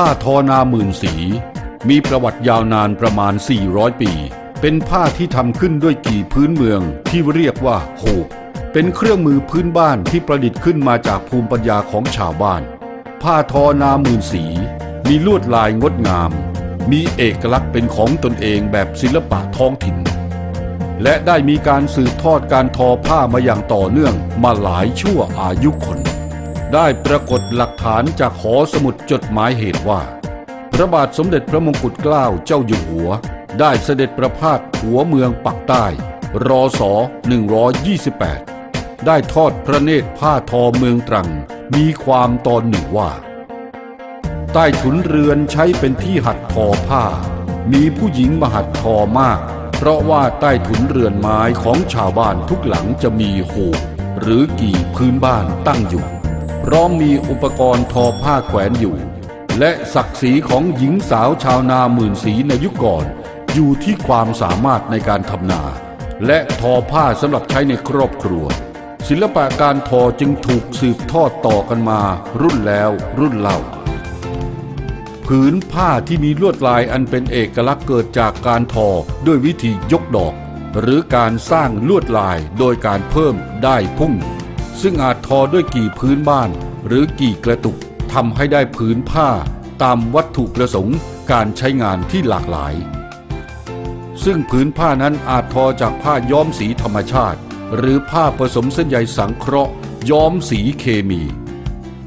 ผ้าทอนาหมื่นสี มีประวัติยาวนานประมาณ 400 ปี เป็นผ้าที่ทำขึ้นด้วยกี่พื้นเมืองที่เรียกว่าโหกเป็นเครื่องมือพื้นบ้านที่ประดิษฐ์ขึ้นมาจากภูมิปัญญาของชาวบ้าน ผ้าทอนาหมื่นสี มีลวดลายงดงาม มีเอกลักษณ์เป็นของตนเองแบบศิลปะท้องถิ่น และได้มีการสืบทอดการทอผ้ามาอย่างต่อเนื่องมาหลายชั่วอายุคน ได้ปรากฏหลักฐานจากหอสมุดจดหมายเหตุว่า พระบาทสมเด็จพระมงกุฎเกล้าเจ้าอยู่หัว ได้เสด็จประพาสหัวเมืองปักใต้รอสอ128 ได้ทอดพระเนตรผ้าทอเมืองตรัง มีความตอนหนึ่งว่า ใต้ถุนเรือนใช้เป็นที่หัดทอผ้า มีผู้หญิงมาหัดทอมาก เพราะว่าใต้ถุนเรือนไม้ของชาวบ้านทุกหลังจะมีโหหรือกี่พื้นบ้านตั้งอยู่ พร้อมมีอุปกรณ์ทอผ้าแขวนอยู่ และศักดิ์ศรีของหญิงสาวชาวนาหมื่นสีในยุคก่อน อยู่ที่ความสามารถในการทำนา และทอผ้าสำหรับใช้ในครอบครัว ศิลปะการทอจึงถูกสืบทอดต่อกันมารุ่นแล้วรุ่นเล่า ผืนผ้าที่มีลวดลายอันเป็นเอกลักษณ์เกิดจากการทอด้วยวิธียกดอก หรือการสร้างลวดลายโดยการเพิ่มได้พุ่ง ซึ่งอาจทอด้วยกี่พื้นบ้าน หรือกี่กระตุกทำให้ได้ผืนผ้าตามวัตถุประสงค์การใช้งานที่หลากหลาย ซึ่งผืนผ้านั้นอาจทอจากผ้าย้อมสีธรรมชาติ หรือผ้าผสมเส้นใยสังเคราะห์ ย้อมสีเคมี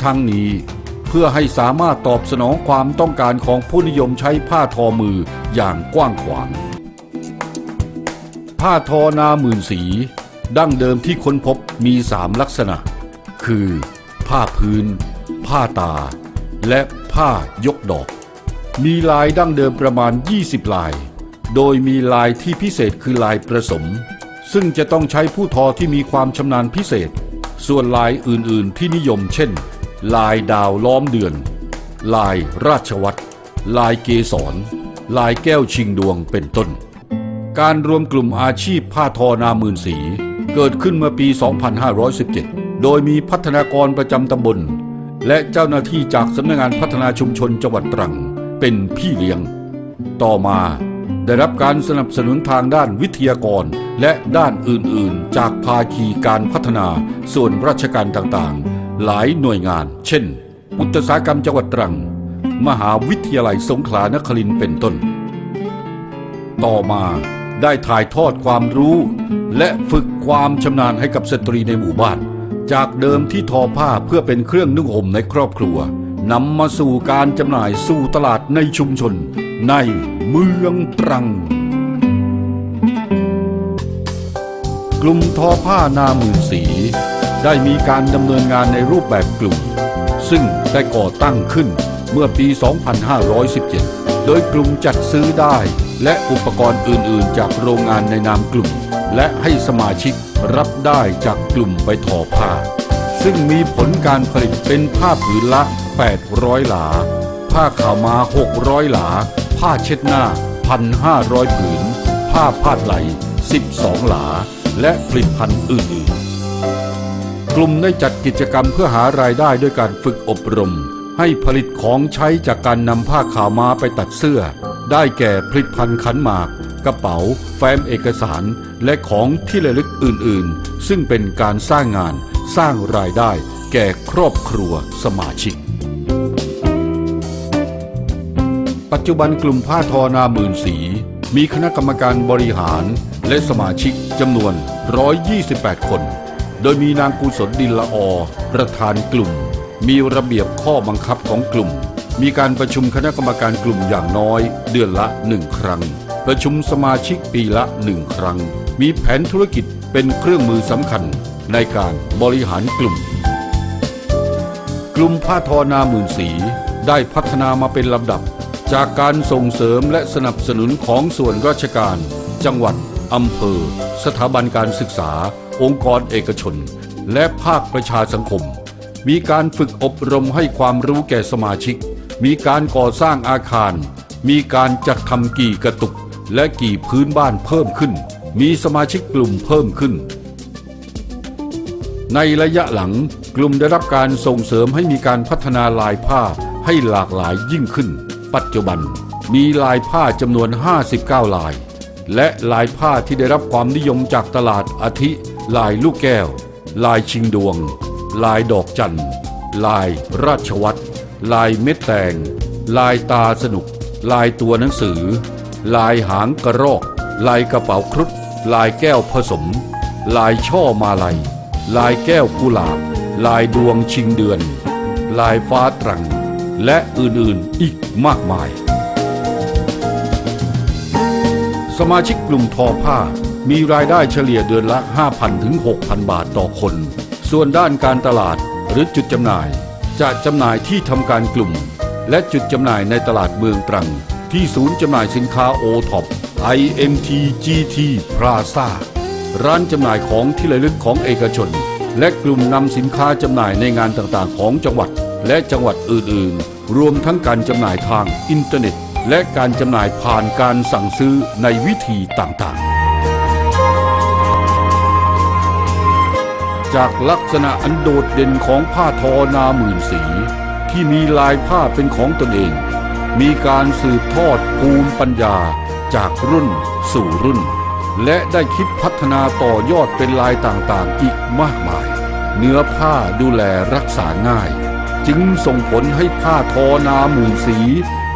ทั้งนี้เพื่อให้สามารถตอบสนองความต้องการของผู้นิยมใช้ผ้าทอมืออย่างกว้างขวาง ผ้าทอนาหมื่นสี ดั้งเดิมที่ค้นพบมีสามลักษณะ คือ ผ้าพื้น ผ้าตา และผ้ายกดอก มีลายดั้งเดิมประมาณ 20 ลาย โดยมีลายที่พิเศษคือลายประสม ซึ่งจะต้องใช้ผู้ทอที่มีความชำนาญพิเศษ ส่วนลายอื่นๆที่นิยมเช่น ลายดาวล้อมเดือน ลายราชวัตรลายเกสร ลายแก้วชิงดวงเป็นต้น การรวมกลุ่มอาชีพผ้าทอนาหมื่นสี เกิดขึ้นเมื่อปี 2517 โดยมีพัฒนากรประจำตำบล และเจ้าหน้าที่จากสำนักงานพัฒนาชุมชนจังหวัดตรัง เป็นพี่เลี้ยง ต่อมาได้รับการสนับสนุนทางด้านวิทยากรและด้านอื่นๆ จากภาคีการพัฒนาส่วนราชการต่างๆ หลายหน่วยงาน เช่น อุตสาหกรรมจังหวัดตรัง มหาวิทยาลัยสงขลานครินทร์เป็นต้น ต่อมาได้ถ่ายทอดความรู้ และฝึกความชำนาญให้กับสตรีในหมู่บ้าน จากเดิมที่ทอผ้าเพื่อเป็นเครื่องนุ่งห่มในครอบครัวนำมาสู่การจำหน่ายสู่ตลาดในชุมชน ในเมืองตรัง กลุ่มทอผ้านาหมื่นสี ได้มีการดำเนินงานในรูปแบบกลุ่ม ซึ่งได้ก่อตั้งขึ้นเมื่อปี 2517 โดยกลุ่มจัดซื้อได้และอุปกรณ์อื่น ๆ จากโรงงานในนามกลุ่ม และให้สมาชิกรับได้จากกลุ่มไปทอผ้า ซึ่งมีผลการผลิตเป็นผ้าผืนละ 800 หลา ผ้าขาวมา 600 หลา ผ้าเช็ดหน้า 1,500 ผืน ผ้าพาดไหล 12 หลา และผลิตภัณฑ์อื่นๆ กลุ่มได้จัดกิจกรรมเพื่อหารายได้ด้วยการฝึกอบรม ให้ผลิตของใช้จากการนำผ้าขาวมาไปตัดเสื้อ ได้แก่ผลิตภัณฑ์ขันหมาก กระเป๋า แฟ้มเอกสาร และของที่ระลึกอื่นๆ ซึ่งเป็นการสร้างงานสร้างรายได้แก่ครอบครัวสมาชิก ปัจจุบันกลุ่มผ้าทอนาหมื่นสี มีคณะกรรมการบริหารและสมาชิกจำนวน 128 คน โดยมีนางกุศลดินละอประธานกลุ่ม มีระเบียบข้อบังคับของกลุ่ม มีการประชุมคณะกรรมการกลุ่มอย่างน้อย เดือนละหนึ่งครั้ง ประชุมสมาชิกปีละหนึ่งครั้ง มีแผนธุรกิจเป็นเครื่องมือสำคัญในการบริหารกลุ่ม กลุ่มผ้าทอนาหมื่นสีได้พัฒนามาเป็นลำดับ จากการส่งเสริมและสนับสนุนของส่วนราชการ จังหวัดอำเภอ สถาบันการศึกษา องค์กรเอกชน และภาคประชาสังคม มีการฝึกอบรมให้ความรู้แก่สมาชิก มีการก่อสร้างอาคาร มีการจัดทำกี่กระตุก และกี่พื้นบ้านเพิ่มขึ้น มีสมาชิกกลุ่มเพิ่มขึ้น ในระยะหลังกลุ่มได้รับการส่งเสริมให้มีการพัฒนาลายผ้าให้หลากหลายยิ่งขึ้น ปัจจุบันมีลายผ้าจำนวน 59 ลาย และลายผ้าที่ได้รับความนิยมจากตลาดอาทิ ลายลูกแก้ว ลายชิงดวง ลายดอกจันทร์ลายราชวัตรลายเม็ดแตง ลายตาสนุก ลายตัวหนังสือ ลายหางกระรอก ลายกระเป๋าครุฑลายแก้วผสม ลายช่อมาลัย ลายแก้วกุหลาบ ลายดวงชิงเดือน ลายฟ้าตรัง และอื่นๆอีกมากมาย สมาชิกกลุ่มทอผ้ามีรายได้เฉลี่ยเดือนละ 5,000 ถึง 6,000 บาทต่อคน ส่วนด้านการตลาดหรือจุดจำหน่าย จะจำหน่ายที่ทำการกลุ่ม และจุดจำหน่ายในตลาดเมืองตรัง ที่ศูนย์จำหน่ายสินค้าโอท็อป IMT GT Plaza ร้านจำหน่ายของที่ระลึกของเอกชน และกลุ่มนำสินค้าจำหน่ายในงานต่างๆ ของจังหวัด และจังหวัดอื่นๆ รวมทั้งการจำหน่ายทางอินเทอร์เน็ต และการจำหน่ายผ่านการสั่งซื้อในวิธีต่างๆจากลักษณะอันโดดเด่นของผ้าทอนาหมื่นสี ที่มีลายผ้าเป็นของตนเอง มีการสืบทอดภูมิปัญญาจากรุ่นสู่รุ่น และได้คิดพัฒนาต่อยอดเป็นลายต่างๆ อีกมากมาย เนื้อผ้าดูแลรักษาง่าย จึงส่งผลให้ผ้าทอนาหมื่นสี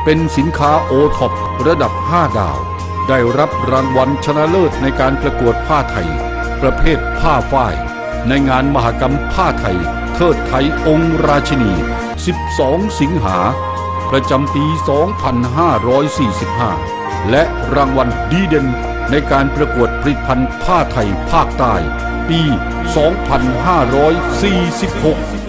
เป็นสินค้าโอท็อประดับ 5 ดาว ได้รับรางวัลชนะเลิศในการประกวดผ้าไทย ประเภทผ้าฝ้าย ในงานมหกรรมผ้าไทย เทิดไทยองค์ราชินี 12 สิงหา ประจำปี 2545 และรางวัลดีเด่นในการประกวดผลิตภัณฑ์ผ้าไทยภาคใต้ ปี 2546